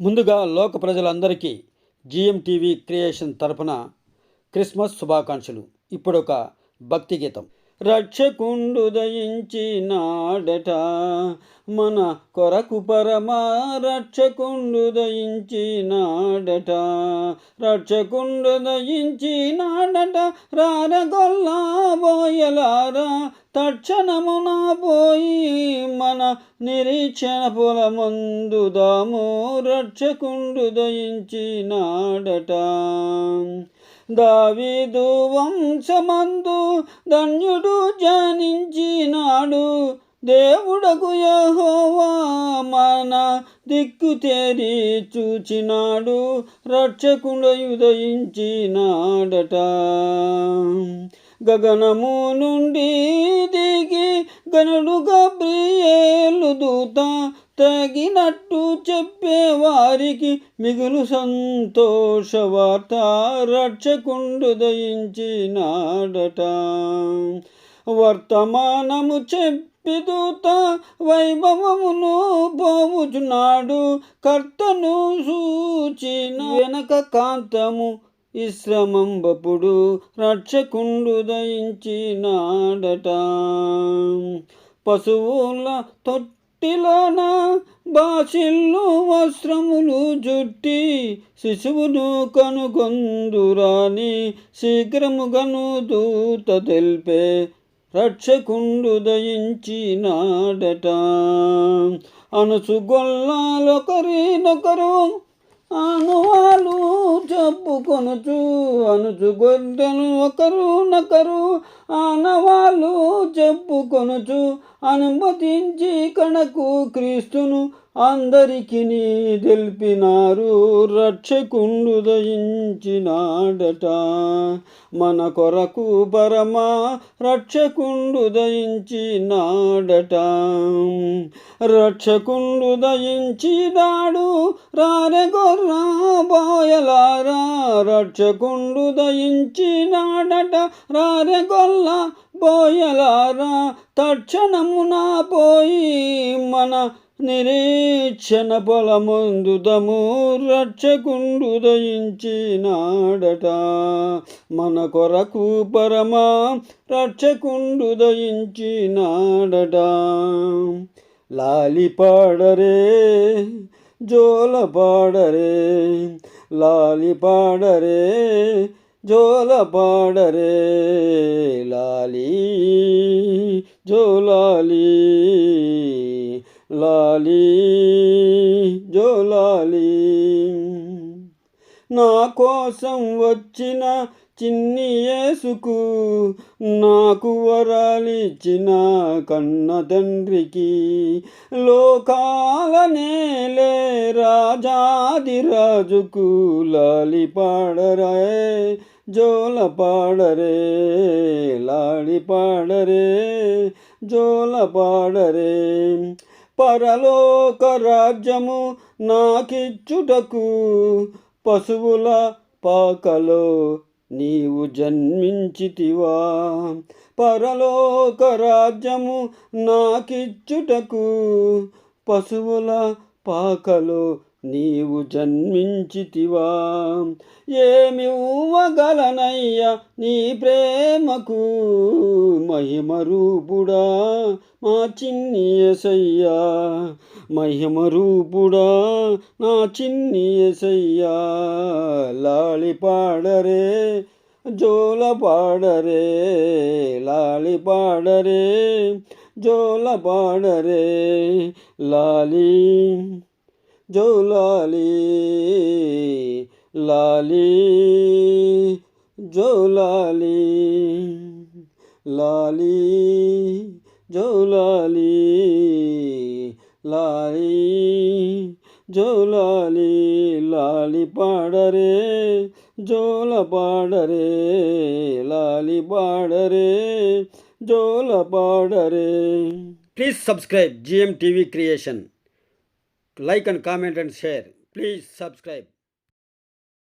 ముందుగా లోక ప్రజలందరికీ జిఎం టీవీ క్రియేషన్ తరపున క్రిస్మస్ శుభాకాంక్షలు. ఇప్పుడు ఒక భక్తి గీతం. రక్షకుండు దయించినాడట మన కొరకు పరమా రక్షకుండు దయించినాడట రక్షకుండు దయించినాడట రారగొల్లా బోయలారా తక్షణమున పోయి మన నిరీక్షణ పొలమందుదాము రక్షకుండు దయించినాడట దావీదు వంశమందు ధన్యుడు జనించినాడు. దేవుడకు యహోవా మన దిక్కు తేరి చూచినాడు. రక్షకుండా ఉదయించినాడట. గగనము నుండి వారికి మిగులు సంతోష వార్త రక్షకుండు దయించినాడట. వర్తమానము చెప్పి దూత వైభవమును పోవుచున్నాడు. కర్తను సూచిన వెనక కాంతము ఇశ్రమంబపుడు రక్షకుండు దయించినాడట. పశువుల తొట్టిలోన బాసిల్లు వస్త్రములు జుట్టి శిశువును కనుగొందురాని శీఘ్రముగను దూత తెలిపే రక్షకుండు దయించినాడట అనసుగొల్లాలొకరినొకరు అనువాలు చెప్పుకొనుచు అనుచు ఒకరు ఒకరునొకరు ఆనవాళ్ళు చెప్పుకొనుచు అనుమతించి కణకు క్రీస్తును అందరికి తెలిపినారు రక్షకుండు దయించినాడట. మన కొరకు పరమా రక్షకుండు దయించినాడట. రక్షకుండు దయించినాడు రారెగొర్రా బోయలారా. రక్షకుండు దయించినాడట రారెగొల్ల బోయలారా. తక్షణమున పోయి మన నిరీక్షణ పొలమందుదము రక్షకుండు దయించినాడట మన కొరకు పరమా రక్షకుండు దయించినాడట లాలిపాడరే జోలపాడరే లాలిపాడరే జోలపాడరే లాలి పాడరే జోలాలి జోలాలి. నా కోసం వచ్చిన చిన్ని యేసుకు నాకు వరాలిచ్చిన కన్న తండ్రికి లోకాల రాజాది రాజుకు లాలి పాడరే జోల పాడరే లాడి పాడరే జోల పాడరే. పరలోక రాజ్యము నాకిచ్చుటకు పశువుల పాకలో నీవు జన్మించితివా. పరలోక రాజ్యము నాకిచ్చుటకు పశువుల పాకలో నీవు జన్మించితివా ఏమి ఊవగలనయ్యా నీ ప్రేమకు? మహిమ రూపుడా మా చిన్ని ఎసయ్యా మహిమ రూపుడా నా చిన్ని ఎసయ్యా లాళి పాడరే జోల పాడరే లాలి పాడరే జోల పాడరే లాలి జోలాలి లాలి జోలాలి లాలి జోలాలి లాలి జోలాలి లాలి పాడరే జోల పాడరే లాలి పాడరే జోల పాడరే please subscribe GM TV creation like and comment and share. Please subscribe